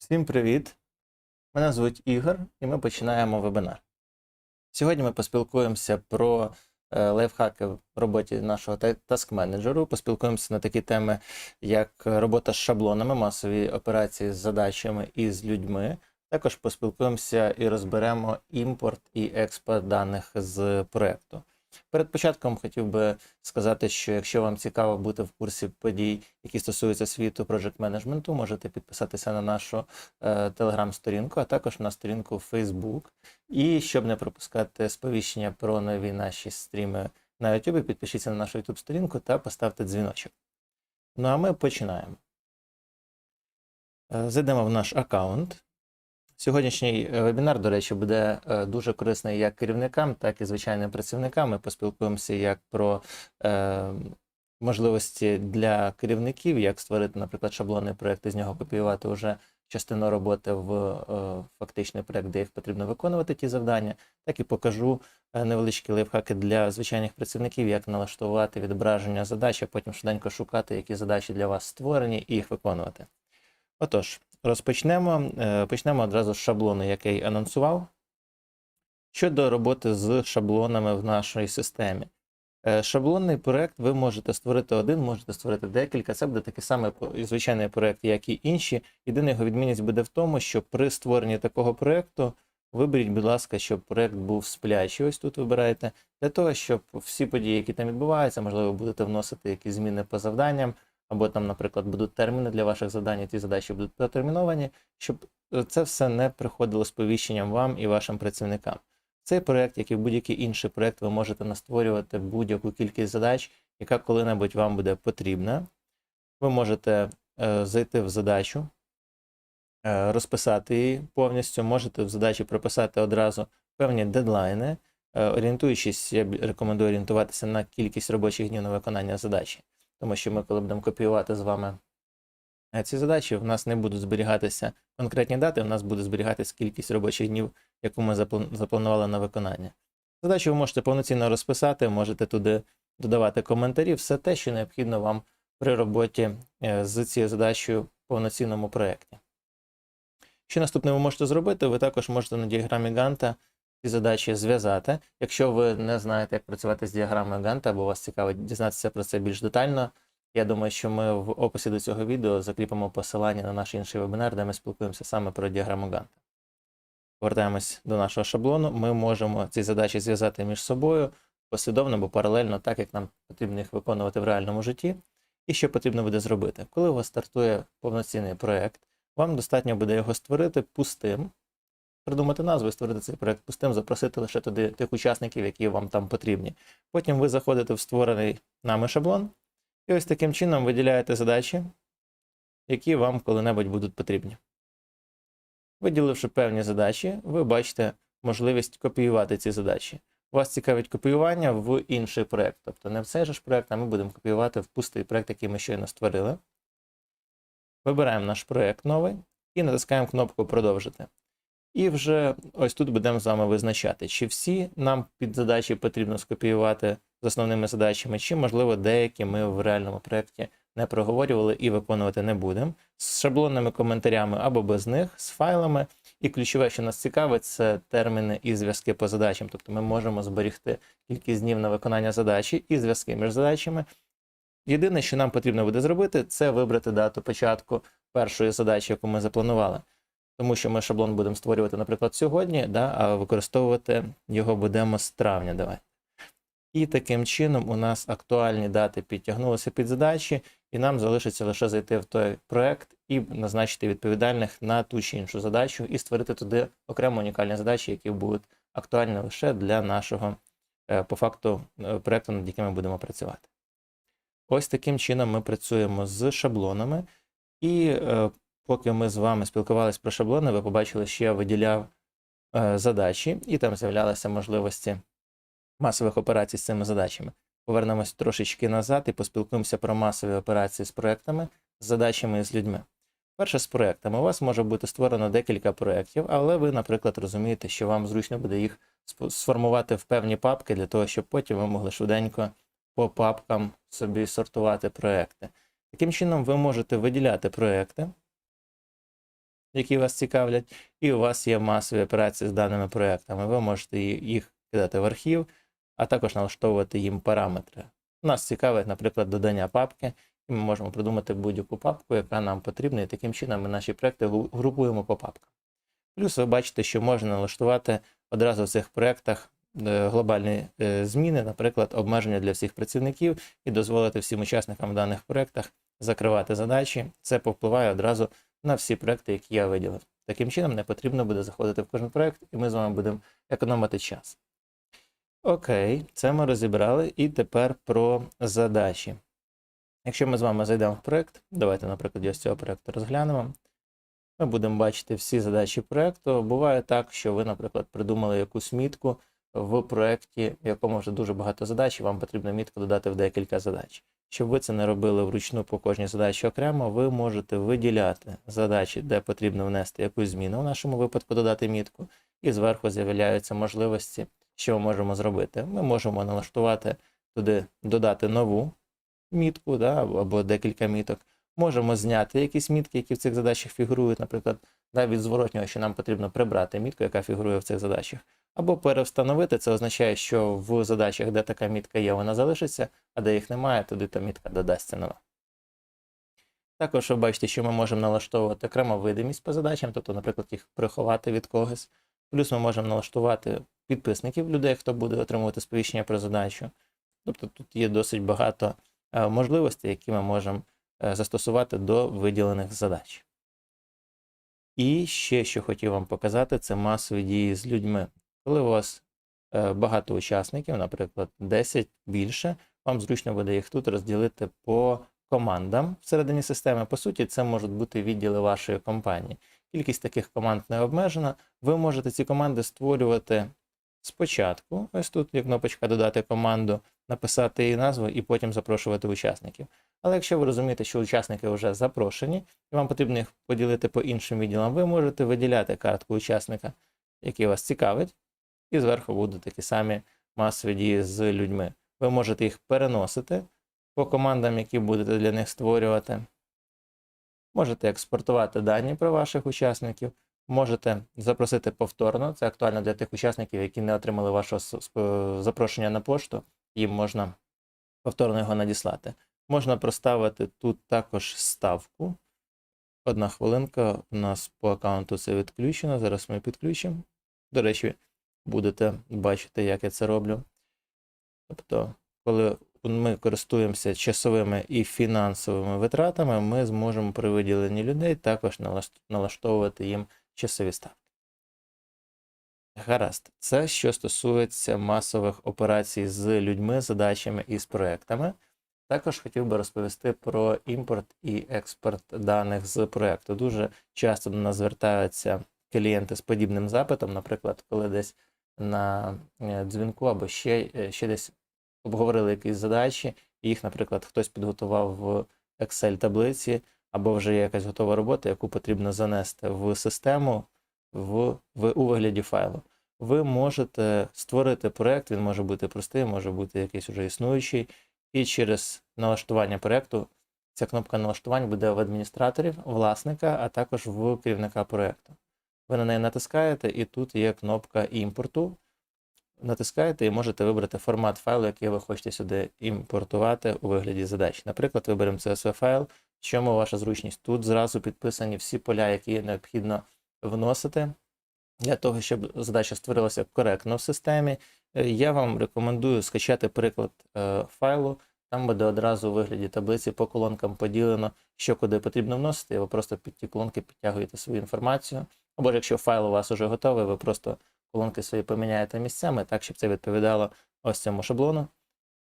Всім привіт! Мене звуть Ігор, і ми починаємо вебінар. Сьогодні ми поспілкуємося про е, лайфхаки в роботі нашого таск менеджеру. Поспілкуємося на такі теми, як робота з шаблонами, масові операції з задачами і з людьми. Також поспілкуємося і розберемо імпорт і експорт даних з проекту. Перед початком хотів би сказати, що якщо вам цікаво бути в курсі подій, які стосуються світу project менеджменту, можете підписатися на нашу е, телеграм-сторінку, а також на сторінку Facebook. І щоб не пропускати сповіщення про нові наші стріми на YouTube, підпишіться на нашу YouTube сторінку та поставте дзвіночок. Ну а ми починаємо. Е, Зайдемо в наш аккаунт. Сьогоднішній е, вебінар, до речі, буде е, дуже корисний як керівникам, так і звичайним працівникам. Ми поспілкуємося як про е, можливості для керівників, як створити, наприклад, шаблонний проєкт і з нього копіювати вже частину роботи в е, фактичний проєкт, де їх потрібно виконувати ті завдання, так і покажу е, невеличкі лайфхаки для звичайних працівників, як налаштувати відображення задач, а потім швиденько шукати, які задачі для вас створені, і їх виконувати. Отож, розпочнемо. Е, Почнемо одразу з шаблону, який анонсував. Щодо роботи з шаблонами в нашій системі. Е, Шаблонний проєкт ви можете створити один, можете створити декілька. Це буде такий самий звичайний проєкт, як і інші. Єдина його відмінність буде в тому, що при створенні такого проєкту виберіть, будь ласка, щоб проєкт був сплячий. Ось тут вибираєте, для того, щоб всі події, які там відбуваються, можливо, будете вносити якісь зміни по завданням, або там, наприклад, будуть терміни для ваших завдань, ті задачі будуть протерміновані, щоб е, це все не приходило сповіщенням вам і вашим працівникам. Цей проект, як і будь-який інший проект, ви можете настворювати будь-яку кількість задач, яка коли-небудь вам буде потрібна. Ви можете е, зайти в задачу, е, розписати її повністю, можете в задачі прописати одразу певні дедлайни. Е, орієнтуючись, я рекомендую орієнтуватися на кількість робочих днів на виконання задачі. Тому що ми, коли будемо копіювати з вами е, ці задачі, в нас не будуть зберігатися конкретні дати, в нас буде зберігатися кількість робочих днів, яку ми запланували на виконання. Задачу ви можете повноцінно розписати, можете туди додавати коментарі, все те, що необхідно вам при роботі е, з цією задачею в повноцінному проєкті. Що наступне ви можете зробити? Ви також можете на діаграмі Ганта ці задачі зв'язати. Якщо ви не знаєте, як працювати з діаграмою Ганта, або вас цікавить дізнатися про це більш детально, я думаю, що ми в описі до цього відео закріпимо посилання на наш інший вебінар, де ми спілкуємося саме про діаграму Ганта. Повертаємось до нашого шаблону. Ми можемо ці задачі зв'язати між собою послідовно або паралельно, так як нам потрібно їх виконувати в реальному житті. І що потрібно буде зробити? Коли у вас стартує повноцінний проєкт, вам достатньо буде його створити пустим, придумати назву створити цей проєкт пустим, запросити лише туди тих учасників, які вам там потрібні. Потім ви заходите в створений нами шаблон, і ось таким чином виділяєте задачі, які вам коли-небудь будуть потрібні. Виділивши певні задачі, ви бачите можливість копіювати ці задачі. Вас цікавить копіювання в інший проєкт. Тобто не в цей же ж проєкт, а ми будемо копіювати в пустий проєкт, який ми щойно створили. Вибираємо наш проєкт новий і натискаємо кнопку Продовжити. І вже ось тут будемо з вами визначати, чи всі нам під задачі потрібно скопіювати з основними задачами, чи, можливо, деякі ми в реальному проєкті не проговорювали і виконувати не будемо. З шаблонними коментарями або без них, з файлами. І ключове, що нас цікавить, це терміни і зв'язки по задачам. Тобто ми можемо зберігти кількість днів на виконання задачі і зв'язки між задачами. Єдине, що нам потрібно буде зробити, це вибрати дату початку першої задачі, яку ми запланували. Тому що ми шаблон будемо створювати, наприклад, сьогодні, да, а використовувати його будемо з травня. Давай. І таким чином у нас актуальні дати підтягнулися під задачі, і нам залишиться лише зайти в той проект і назначити відповідальних на ту чи іншу задачу, і створити туди окремо унікальні задачі, які будуть актуальні лише для нашого е, по факту е, проекту, над яким ми будемо працювати. Ось таким чином ми працюємо з шаблонами. І е, поки ми з вами спілкувалися про шаблони, ви побачили, що я виділяв е, задачі, і там з'являлися можливості масових операцій з цими задачами. Повернемось трошечки назад і поспілкуємося про масові операції з проектами, з задачами і з людьми. Перше з проектами. У вас може бути створено декілька проєктів, але ви, наприклад, розумієте, що вам зручно буде їх сформувати в певні папки для того, щоб потім ви могли швиденько по папкам собі сортувати проекти. Таким чином, ви можете виділяти проекти які вас цікавлять, і у вас є масові операції з даними проектами. Ви можете їх кидати в архів, а також налаштовувати їм параметри. Нас цікавить, наприклад, додання папки, і ми можемо придумати будь-яку папку, яка нам потрібна, і таким чином ми наші проекти групуємо по папкам. Плюс ви бачите, що можна налаштувати одразу в цих проектах е, глобальні е, зміни, наприклад, обмеження для всіх працівників і дозволити всім учасникам в даних проектах закривати задачі. Це повпливає одразу на всі проекти, які я виділив. Таким чином, не потрібно буде заходити в кожен проект, і ми з вами будемо економити час. Окей, це ми розібрали. І тепер про задачі. Якщо ми з вами зайдемо в проект, давайте, наприклад, ось цього проекту розглянемо. Ми будемо бачити всі задачі проекту. Буває так, що ви, наприклад, придумали якусь мітку в проєкті, в якому вже дуже багато задач, і вам потрібно мітку додати в декілька задач. Щоб ви це не робили вручну по кожній задачі окремо, ви можете виділяти задачі, де потрібно внести якусь зміну, в нашому випадку додати мітку, і зверху з'являються можливості, що ми можемо зробити. Ми можемо налаштувати туди, додати нову мітку да, або декілька міток. Можемо зняти якісь мітки, які в цих задачах фігурують, наприклад, да, від зворотнього, що нам потрібно прибрати мітку, яка фігурує в цих задачах. Або перевстановити, це означає, що в задачах, де така мітка є, вона залишиться, а де їх немає, туди та мітка додасться нова. Також ви бачите, що ми можемо налаштовувати окремо видимість по задачам, тобто, наприклад, їх приховати від когось. Плюс ми можемо налаштувати підписників людей, хто буде отримувати сповіщення про задачу. Тобто тут є досить багато е, можливостей, які ми можемо е, застосувати до виділених задач. І ще що хотів вам показати, це масові дії з людьми. Коли у вас е, багато учасників, наприклад, 10 більше, вам зручно буде їх тут розділити по командам всередині системи. По суті, це можуть бути відділи вашої компанії. Кількість таких команд не обмежена. Ви можете ці команди створювати спочатку. Ось тут є кнопочка додати команду, написати її назву і потім запрошувати учасників. Але якщо ви розумієте, що учасники вже запрошені, і вам потрібно їх поділити по іншим відділам, ви можете виділяти картку учасника, який вас цікавить, і зверху будуть такі самі масові дії з людьми. Ви можете їх переносити по командам, які будете для них створювати. Можете експортувати дані про ваших учасників, можете запросити повторно. Це актуально для тих учасників, які не отримали вашого запрошення на пошту, їм можна повторно його надіслати. Можна проставити тут також ставку. Одна хвилинка. У нас по аккаунту це відключено. Зараз ми підключимо. До речі, будете бачити, як я це роблю. Тобто, коли ми користуємося часовими і фінансовими витратами, ми зможемо при виділенні людей також налаштовувати їм часові ставки. Гаразд, це що стосується масових операцій з людьми, задачами і з проектами. Також хотів би розповісти про імпорт і експорт даних з проекту. Дуже часто до нас звертаються клієнти з подібним запитом, наприклад, коли десь на е, дзвінку або ще, е, ще десь обговорили якісь задачі, їх, наприклад, хтось підготував в Excel-таблиці, або вже є якась готова робота, яку потрібно занести в систему в, в, у вигляді файлу. Ви можете створити проект, він може бути простий, може бути якийсь уже існуючий, і через налаштування проекту ця кнопка налаштувань буде в адміністраторів, власника, а також в керівника проекту. Ви на неї натискаєте, і тут є кнопка імпорту. Натискаєте і можете вибрати формат файлу, який ви хочете сюди імпортувати у вигляді задач. Наприклад, виберемо CSV файл. Чому ваша зручність? Тут зразу підписані всі поля, які необхідно вносити для того, щоб задача створилася коректно в системі. Е, Я вам рекомендую скачати приклад е, файлу. Там буде одразу у вигляді таблиці по колонкам поділено, що куди потрібно вносити, ви просто під ті колонки підтягуєте свою інформацію. Або ж якщо файл у вас вже готовий, ви просто колонки свої поміняєте місцями, так, щоб це відповідало ось цьому шаблону.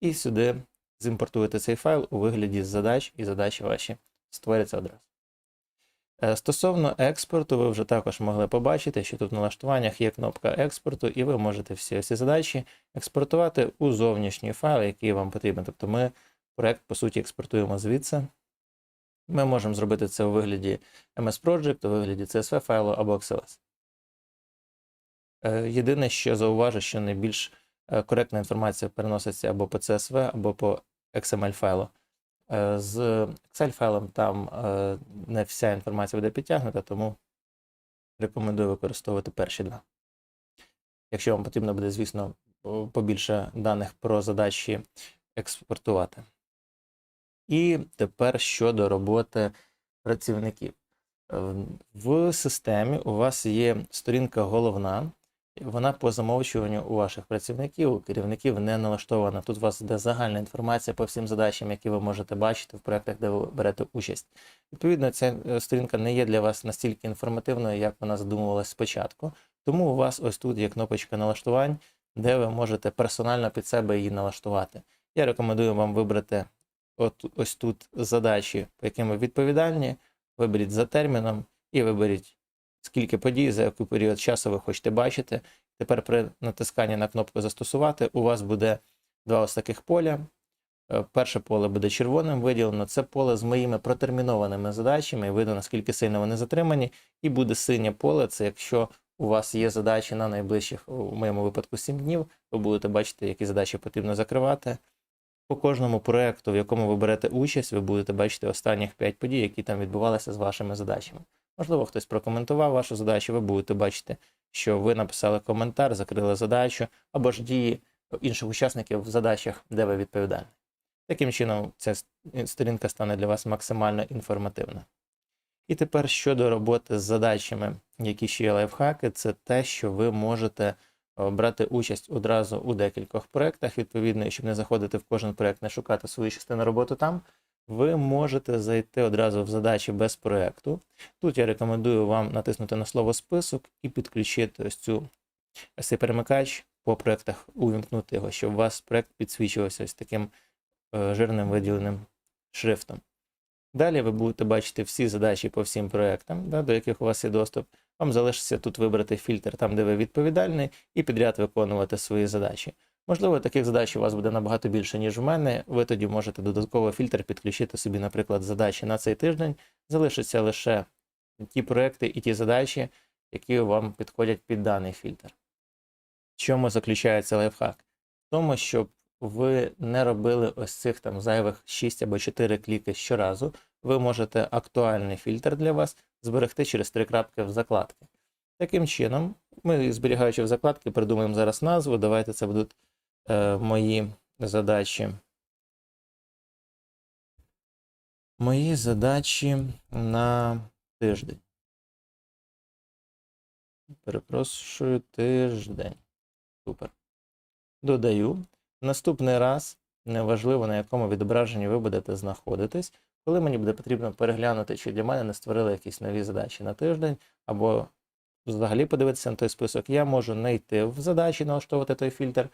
І сюди зімпортуєте цей файл у вигляді задач, і задачі ваші створяться одразу. Е, Стосовно експорту, ви вже також могли побачити, що тут в налаштуваннях є кнопка експорту, і ви можете всі ці задачі експортувати у зовнішній файл, який вам потрібен. Тобто ми проект, по суті, експортуємо звідси. Ми можемо зробити це у вигляді MS Project, у вигляді CSV файлу або XLS. Е, Єдине, що зауважу, що найбільш е, коректна інформація переноситься або по CSV, або по XML файлу. Е, З Excel файлом там не вся інформація буде підтягнута, тому рекомендую використовувати перші два. Якщо вам потрібно буде, звісно, побільше даних про задачі експортувати. І тепер щодо роботи працівників. Е, В системі у вас є сторінка головна, вона по замовчуванню у ваших працівників, у керівників не налаштована. Тут у вас йде загальна інформація по всім задачам, які ви можете бачити в проєктах, де ви берете участь. Відповідно, ця е, сторінка не є для вас настільки інформативною, як вона задумувалась спочатку. Тому у вас ось тут є кнопочка налаштувань, де ви можете персонально під себе її налаштувати. Я рекомендую вам вибрати от, ось тут задачі, по яким ви відповідальні. Виберіть за терміном і виберіть, скільки подій, за який період часу ви хочете бачити. Тепер при натисканні на кнопку Застосувати у вас буде два ось таких поля. Е, Перше поле буде червоним виділено. Це поле з моїми протермінованими задачами. і Видно, наскільки сильно вони затримані. І буде синє поле. Це якщо у вас є задачі на найближчих, у моєму випадку, 7 днів, ви будете бачити, які задачі потрібно закривати. По кожному проєкту, в якому ви берете участь, ви будете бачити останніх 5 подій, які там відбувалися з вашими задачами. Можливо, хтось прокоментував вашу задачу, ви будете бачити, що ви написали коментар, закрили задачу, або ж дії інших учасників в задачах, де ви відповідальні. Таким чином, ця сторінка стане для вас максимально інформативна. І тепер щодо роботи з задачами, які ще є лайфхаки, це те, що ви можете е, брати участь одразу у декількох проєктах. Відповідно, щоб не заходити в кожен проєкт, не шукати свою частину роботи там, ви можете зайти одразу в задачі без проєкту. Тут я рекомендую вам натиснути на слово список і підключити ось цю цей перемикач по проєктах, увімкнути його, щоб у вас проєкт підсвічувався ось таким е, жирним виділеним шрифтом. Далі ви будете бачити всі задачі по всім проєктам, да, до яких у вас є доступ. Вам залишиться тут вибрати фільтр там, де ви відповідальний, і підряд виконувати свої задачі. Можливо, таких задач у вас буде набагато більше, ніж у мене. Ви тоді можете додатково фільтр підключити собі, наприклад, задачі на цей тиждень. Залишаться лише ті проекти і ті задачі, які вам підходять під даний фільтр. В чому заключається лайфхак? В тому, щоб ви не робили ось цих там зайвих 6 або 4 кліки щоразу. Ви можете актуальний фільтр для вас зберегти через три крапки в закладки. Таким чином, ми, зберігаючи в закладки, придумаємо зараз назву. Давайте це будуть е, мої задачі. Мої задачі на тиждень. Перепрошую, тиждень. Супер. Додаю. Наступний раз, неважливо на якому відображенні ви будете знаходитись, коли мені буде потрібно переглянути, чи для мене не створили якісь нові задачі на тиждень, або взагалі подивитися на той список, я можу не йти в задачі, налаштовувати той фільтр,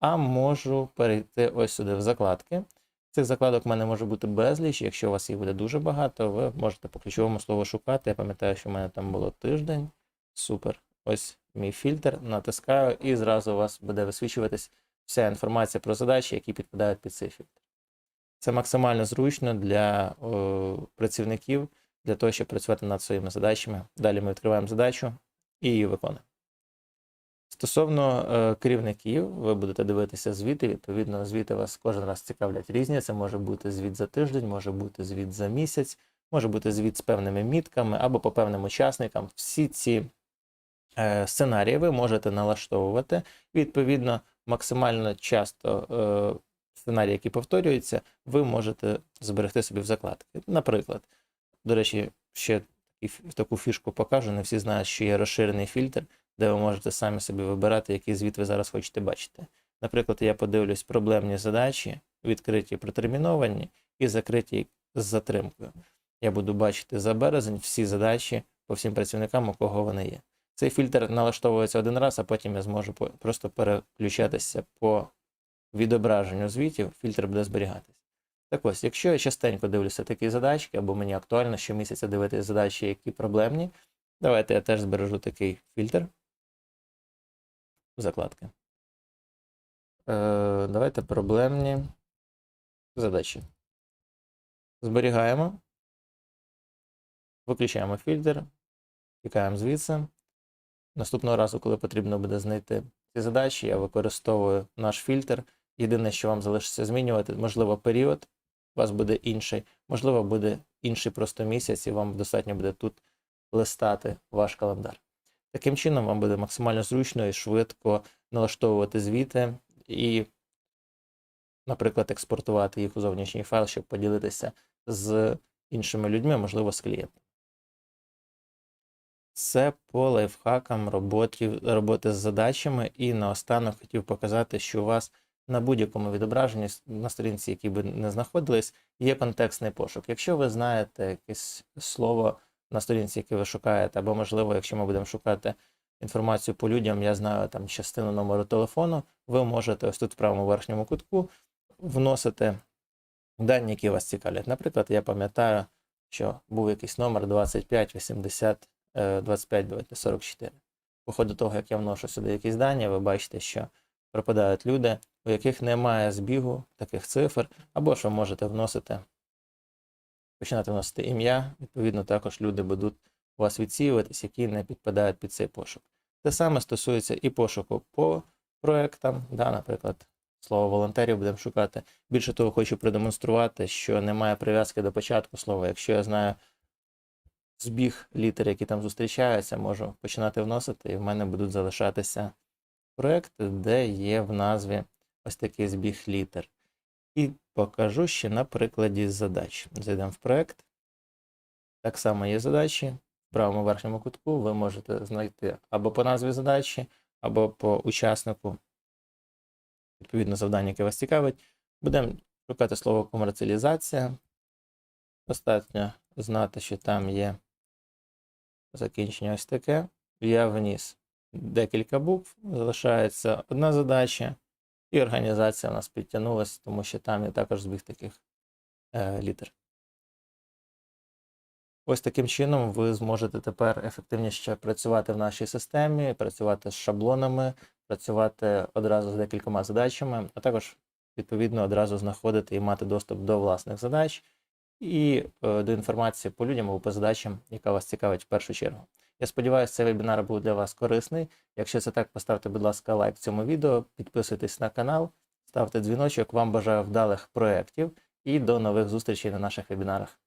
а можу перейти ось сюди в закладки. Цих закладок в мене може бути безліч. Якщо у вас їх буде дуже багато, ви можете по ключовому слову шукати. Я пам'ятаю, що в мене там було тиждень. Супер. Ось мій фільтр, натискаю, і зразу у вас буде висвічуватись вся інформація про задачі, які підпадають під цей фільтр. Це максимально зручно для о, працівників, для того, щоб працювати над своїми задачами. Далі ми відкриваємо задачу і її виконуємо. Стосовно е, керівників, ви будете дивитися звіти. Відповідно, звіти вас кожен раз цікавлять різні. Це може бути звіт за тиждень, може бути звіт за місяць, може бути звіт з певними мітками або по певним учасникам. Всі ці е, сценарії ви можете налаштовувати. Відповідно, максимально часто е, сценарії, які повторюються, ви можете зберегти собі в закладки. Наприклад, до речі, ще таку фішку покажу. Не всі знають, що є розширений фільтр, де ви можете самі собі вибирати, який звіт ви зараз хочете бачити. Наприклад, я подивлюсь проблемні задачі, відкриті протерміновані і закриті з затримкою. Я буду бачити за березень всі задачі по всім працівникам, у кого вони є. Цей фільтр налаштовується один раз, а потім я зможу просто переключатися по відображенню звітів, фільтр буде зберігатись. Так ось, якщо я частенько дивлюся такі задачки, або мені актуально щомісяця дивитися задачі, які проблемні, давайте я теж збережу такий фільтр. Закладки. Е, давайте проблемні задачі. Зберігаємо. Виключаємо фільтр, тікаємо звідси. Наступного разу, коли потрібно буде знайти ці задачі, я використовую наш фільтр. Єдине, що вам залишиться змінювати, можливо, період у вас буде інший, можливо, буде інший просто місяць, і вам достатньо буде тут листати ваш календар. Таким чином, вам буде максимально зручно і швидко налаштовувати звіти і, наприклад, експортувати їх у зовнішній файл, щоб поділитися з іншими людьми, можливо, з клієнтом. Це по лайфхакам роботи, роботи з задачами. І наостанок хотів показати, що у вас на будь-якому відображенні на сторінці, якій би не знаходились, є контекстний пошук. Якщо ви знаєте якесь слово на сторінці, яке ви шукаєте, або, можливо, якщо ми будемо шукати інформацію по людям, я знаю там частину номеру телефону, ви можете ось тут в правому верхньому кутку вносити дані, які вас цікавлять. Наприклад, я пам'ятаю, що був якийсь номер 25 80 е, 25 44. По ходу того, як я вношу сюди якісь дані, ви бачите, що пропадають люди, у яких немає збігу таких цифр, або ж ви можете вносити, починати вносити ім'я. Відповідно, також люди будуть у вас відсіюватись, які не підпадають під цей пошук. Те саме стосується і пошуку по проектам, да, наприклад, слово волонтерів будемо шукати. Більше того, хочу продемонструвати, що немає прив'язки до початку слова. Якщо я знаю збіг літер, які там зустрічаються, можу починати вносити, і в мене будуть залишатися проекти, де є в назві ось такий збіг літер. І покажу ще на прикладі задач. Зайдемо в проект. Так само є задачі. В правому верхньому кутку ви можете знайти або по назві задачі, або по учаснику, відповідно, завдання, яке вас цікавить. Будемо шукати слово комерціалізація. Достатньо знати, що там є закінчення ось таке. Я вніс декілька букв, залишається одна задача, і організація у нас підтягнулася, тому що там є також збіг таких е, літер. Ось таким чином ви зможете тепер ефективніше працювати в нашій системі, працювати з шаблонами, працювати одразу з декількома задачами, а також, відповідно, одразу знаходити і мати доступ до власних задач і е, до інформації по людям або по задачам, яка вас цікавить в першу чергу. Я сподіваюся, цей вебінар був для вас корисний. Якщо це так, поставте, будь ласка, лайк цьому відео, підписуйтесь на канал, ставте дзвіночок. Вам бажаю вдалих проєктів і до нових зустрічей на наших вебінарах.